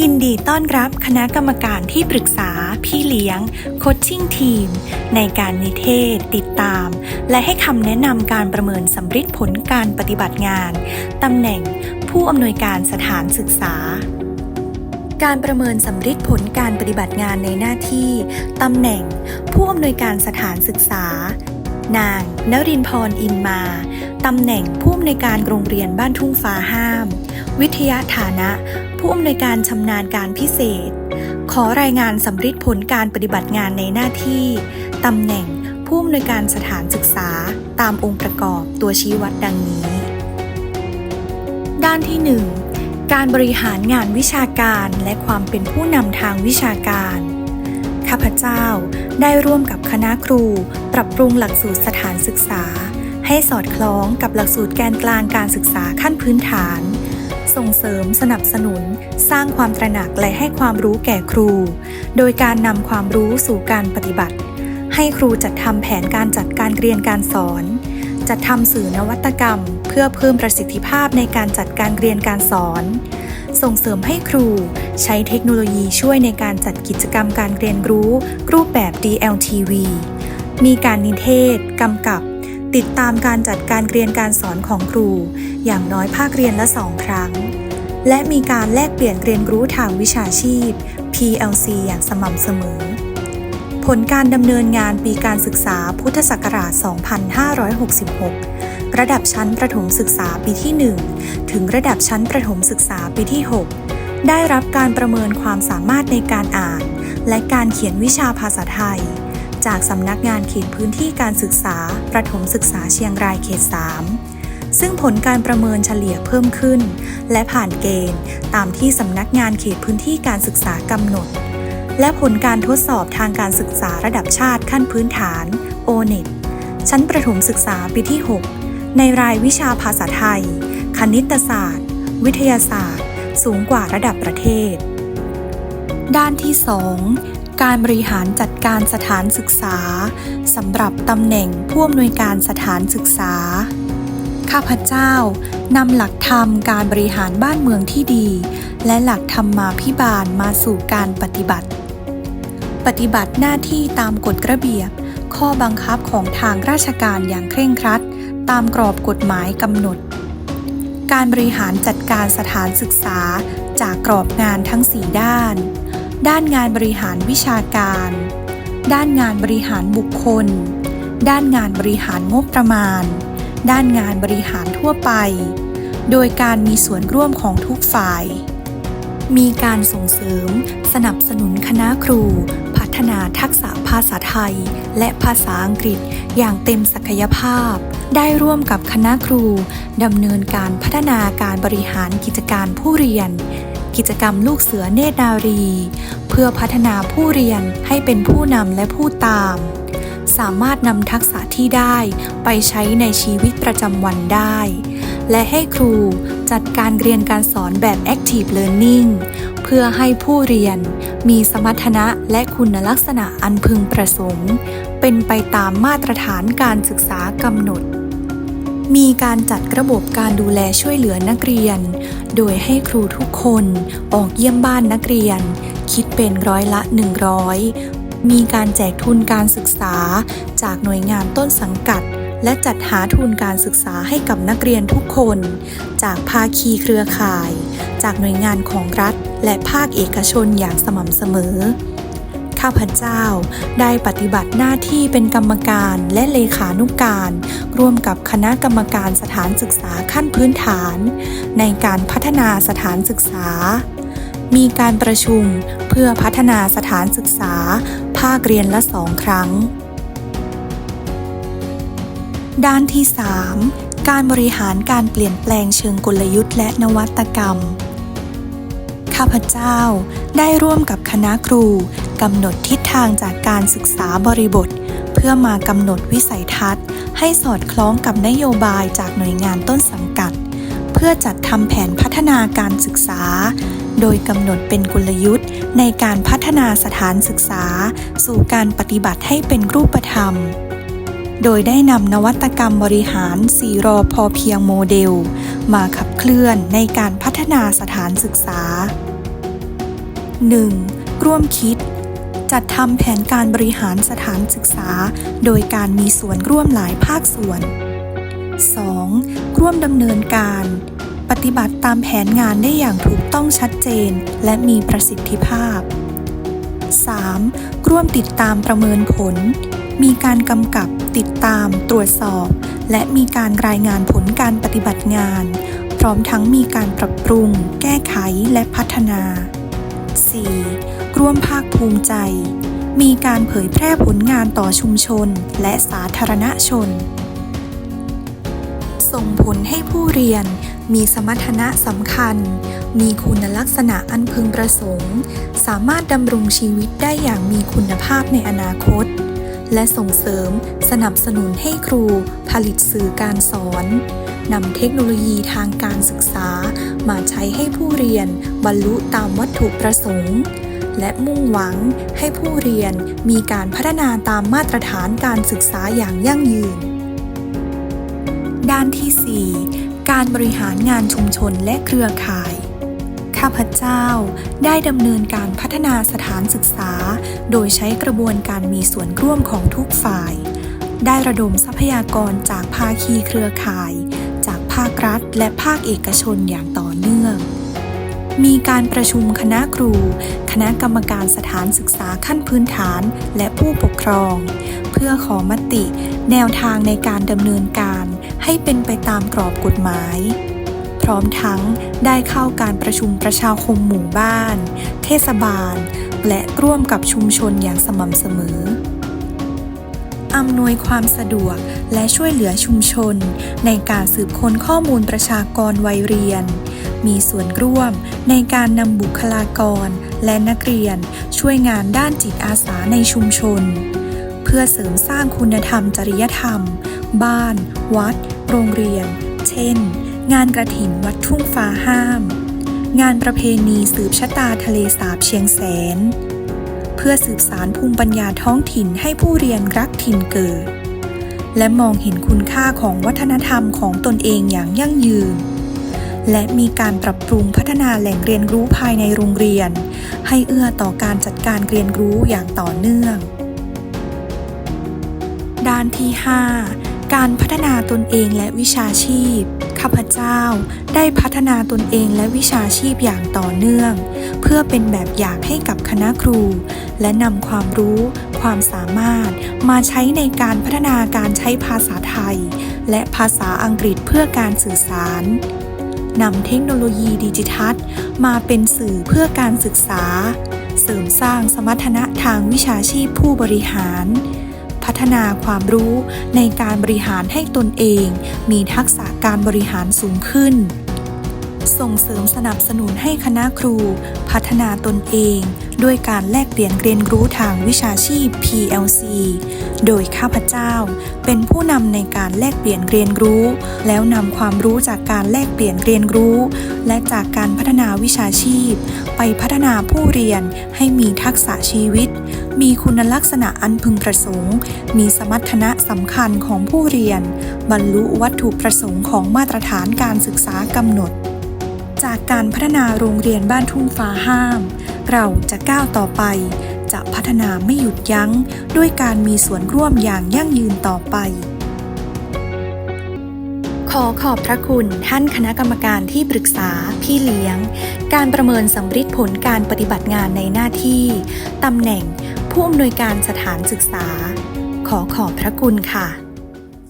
ยินดีต้อนรับคณะกรรมการที่ปรึกษา พี่เลี้ยง โคชชิ่งทีม ในการนิเทศ ติดตาม และให้คำแนะนำการประเมินสำฤทธิ์ผลการปฏิบัติงานตำแหน่ง ผู้อำนวยการสถานศึกษา การประเมินสำฤทธิ์ผลการปฏิบัติงานในหน้าที่ตำแหน่ง ผู้อำนวยการสถานศึกษา นางนรินทร์พรอินมา ตำแหน่งผู้อำนวยการโรงเรียนบ้านทุ่งฟ้าห้าม วิทยาฐานะ ผู้อำนวยการชำนาญการพิเศษ ขอรายงานสำฤทธิ์ผลการปฏิบัติงานในหน้าที่ตำแหน่งผู้อำนวยการสถานศึกษาตามองค์ประกอบตัวชี้วัดดังนี้ ด้านที่ 1 การบริหารงานวิชาการและความเป็นผู้นำทางวิชาการข้าพเจ้าได้ร่วมกับคณะครู ปรับปรุงหลักสูตรสถานศึกษา ให้สอดคล้องกับหลักสูตรแกนกลางการศึกษาขั้นพื้นฐาน ส่งเสริมสนับสนุน สร้างความตระหนักและให้ความรู้แก่ครู โดยการนำความรู้สู่การปฏิบัติ ให้ครูจัดทำแผนการจัดการเรียนการสอน จัดทำสื่อนวัตกรรม เพื่อเพิ่มประสิทธิภาพในการจัดการเรียนการสอน ส่งเสริมให้ครูใช้เทคโนโลยีช่วยในการจัดกิจกรรมการเรียนรู้ รูปแบบ DLTV มีการนิเทศ กำกับ ติดตามการจัดการเรียนการสอนของครู อย่างน้อยภาคเรียนละสองครั้ง และมีการแลกเปลี่ยนเรียนรู้ทางวิชาชีพ PLC อย่างสม่ำเสมอ ผลการดำเนินงานปีการศึกษาพุทธศักราช 2566 ระดับชั้นประถมศึกษาปีที่ 1 ถึงระดับชั้นประถมศึกษาปีที่ 6 ได้รับการประเมินความสามารถในการอ่าน และการเขียนวิชาภาษาไทย จากสำนักงานเขตพื้นที่การศึกษา ประถมศึกษาเชียงรายเขต 3 ซึ่งผลการประเมินเฉลี่ยเพิ่มขึ้น และผ่านเกณฑ์ ตามที่สำนักงานเขตพื้นที่การศึกษากำหนด และผลการทดสอบทางการศึกษาระดับชาติขั้นพื้นฐาน O-NET ชั้นประถมศึกษาปีที่ 6 ในรายวิชาภาษาไทย คณิตศาสตร์ วิทยาศาสตร์ สูงกว่าระดับประเทศ ด้านที่ 2 การบริหารจัดการสถานศึกษาสำหรับตำแหน่งผู้อำนวยการสถานศึกษา ข้าพเจ้านำหลักธรรมการบริหารบ้านเมืองที่ดี และหลักธรรมมาภิบาลมาสู่การปฏิบัติ ปฏิบัติหน้าที่ตามกฎระเบียบ ข้อบังคับของทางราชการอย่างเคร่งครัด ตามกรอบกฎหมายกำหนด การบริหารจัดการสถานศึกษาจากกรอบงานทั้ง 4 ด้าน ด้านงานบริหารวิชาการ ด้านงานบริหารบุคคล ด้านงานบริหารงบประมาณ ด้านงานบริหารทั่วไป โดยการมีส่วนร่วมของทุกฝ่าย มีการส่งเสริม สนับสนุนคณะครู พัฒนาทักษะภาษาไทย และภาษาอังกฤษอย่างเต็มศักยภาพ ได้ร่วมกับคณะครูดำเนินการพัฒนาการบริหารกิจการผู้เรียน กิจกรรมลูกเสือเนตรนารี เพื่อพัฒนาผู้เรียนให้เป็นผู้นำและผู้ตาม สามารถนำทักษะที่ได้ไปใช้ในชีวิตประจำวันได้ และให้ครูจัดการเรียนการสอนแบบ Active Learning เพื่อให้ผู้เรียนมีสมรรถนะและคุณลักษณะอันพึงประสงค์ เป็นไปตามมาตรฐานการศึกษากำหนด มีการจัดระบบการดูแลช่วยเหลือนักเรียน โดยให้ครูทุกคนออกเยี่ยมบ้านนักเรียน คิดเป็นร้อยละ 100 มีการแจกทุนการศึกษา จากหน่วยงานต้นสังกัด และจัดหาทุนการศึกษาให้กับนักเรียนทุกคน จากภาคีเครือข่าย จากหน่วยงานของรัฐ และภาคเอกชนอย่างสม่ำเสมอ ข้าพเจ้า ได้ปฏิบัติหน้าที่เป็นกรรมการและเลขานุกการ ร่วมกับคณะกรรมการสถานศึกษาขั้นพื้นฐาน ในการพัฒนาสถานศึกษา มีการประชุมเพื่อพัฒนาสถานศึกษา ภาคเรียนละสองครั้ง ด้านที่ 3 การบริหารการเปลี่ยนแปลงเชิงกลยุทธ์และนวัตกรรมข้าพเจ้าได้ร่วมกับคณะครู กำหนดทิศทางจากการศึกษาบริบท เพื่อมากำหนดวิสัยทัศน์ ให้สอดคล้องกับนโยบายจากหน่วยงานต้นสังกัด เพื่อจัดทำแผนพัฒนาการศึกษา โดยกำหนดเป็นกลยุทธ์ ในการพัฒนาสถานศึกษา สู่การปฏิบัติให้เป็นรูปธรรมโดยได้นำนวัตกรรมบริหาร4รอพอเพียงโมเดล มาขับเคลื่อนในการพัฒนาสถานศึกษา 1. ร่วมคิด จัดทำแผนการบริหารสถานศึกษา โดยการมีส่วนร่วมหลายภาคส่วน 2. ร่วมดำเนินการ ปฏิบัติตามแผนงานได้อย่างถูกต้องชัดเจน และมีประสิทธิภาพ 3. ร่วมติดตามประเมินผล มีการกำกับติดตาม ตรวจสอบ และมีการรายงานผลการปฏิบัติงาน พร้อมทั้งมีการปรับปรุง แก้ไขและพัฒนา 4. ร่วมภาคภูมิใจ มีการเผยแพร่ผลงานต่อชุมชนและสาธารณชน ส่งผลให้ผู้เรียนมีสมรรถนะสำคัญ มีคุณลักษณะอันพึงประสงค์ สามารถดำรงชีวิตได้อย่างมีคุณภาพในอนาคต และส่งเสริมสนับสนุนให้ครูผลิตสื่อการสอนนำเทคโนโลยีทางการศึกษามาใช้ให้ผู้เรียนบรรลุตามวัตถุประสงค์ และมุ่งหวังให้ผู้เรียนมีการพัฒนาตามมาตรฐานการศึกษาอย่างยั่งยืน ด้านที่ 4 การบริหารงานชุมชนและเครือข่าย ข้าพเจ้าได้ดำเนินการพัฒนาสถานศึกษา โดยใช้กระบวนการมีส่วนร่วมของทุกฝ่าย ได้ระดมทรัพยากรจากภาคีเครือข่าย จากภาครัฐและภาคเอกชนอย่างต่อเนื่อง มีการประชุมคณะครู คณะกรรมการสถานศึกษาขั้นพื้นฐาน และผู้ปกครอง เพื่อขอมติ แนวทางในการดำเนินการ ให้เป็นไปตามกรอบกฎหมาย พร้อมทั้งได้เข้าการประชุมประชาคมหมู่บ้าน เทศบาล และร่วมกับชุมชนอย่างสม่ำเสมออำนวยความสะดวกและช่วยเหลือชุมชน ในการสืบค้นข้อมูลประชากรวัยเรียน มีส่วนร่วมในการนำบุคลากรและนักเรียนช่วยงานด้านจิตอาสาในชุมชน เพื่อเสริมสร้างคุณธรรมจริยธรรม บ้าน วัด โรงเรียน เช่น งานกระถินวัดทุ่งฟ้าห้าม งานประเพณีสืบชะตาทะเลสาบเชียงแสน เพื่อสืบสารภูมิปัญญาท้องถิ่นให้ผู้เรียนรักถิ่นเกิด และมองเห็นคุณค่าของวัฒนธรรมของตนเองอย่างยั่งยืน และมีการปรับปรุงพัฒนาแหล่งเรียนรู้ภายในโรงเรียน ให้เอื้อต่อการจัดการเรียนรู้อย่างต่อเนื่อง ด้านที่ 5 การพัฒนาตนเองและวิชาชีพ ข้าพเจ้าได้พัฒนาตนเองและวิชาชีพอย่างต่อเนื่อง เพื่อเป็นแบบอย่างให้กับคณะครู และนำความรู้ความสามารถมาใช้ในการพัฒนาการใช้ภาษาไทย และภาษาอังกฤษเพื่อการสื่อสาร นำเทคโนโลยีดิจิทัลมาเป็นสื่อเพื่อการศึกษา เสริมสร้างสมรรถนะทางวิชาชีพผู้บริหาร พัฒนาความรู้ในการบริหารให้ตนเอง มีทักษะการบริหารสูงขึ้น ส่งเสริมสนับสนุนให้คณะครู พัฒนาตนเอง ด้วยการแลกเปลี่ยนเรียนรู้ทางวิชาชีพ PLC โดยข้าพเจ้า เป็นผู้นำในการแลกเปลี่ยนเรียนรู้ แล้วนำความรู้จากการแลกเปลี่ยนเรียนรู้ และจากการพัฒนาวิชาชีพ ไปพัฒนาผู้เรียนให้มีทักษะชีวิต มีคุณลักษณะอันพึงประสงค์ มีสมรรถนะสำคัญของผู้เรียน บรรลุวัตถุประสงค์ของมาตรฐานการศึกษากำหนดจากการพัฒนาโรงเรียนบ้านทุ่งฟ้าห้าม เราจะก้าวต่อไป จะพัฒนาไม่หยุดยั้ง ด้วยการมีส่วนร่วมอย่างยั่งยืนต่อไป ขอขอบพระคุณท่านคณะกรรมการที่ปรึกษา พี่เลี้ยง การประเมินสำริดผลการปฏิบัติงานในหน้าที่ตำแหน่งผู้อำนวยการสถานศึกษา ขอขอบพระคุณค่ะ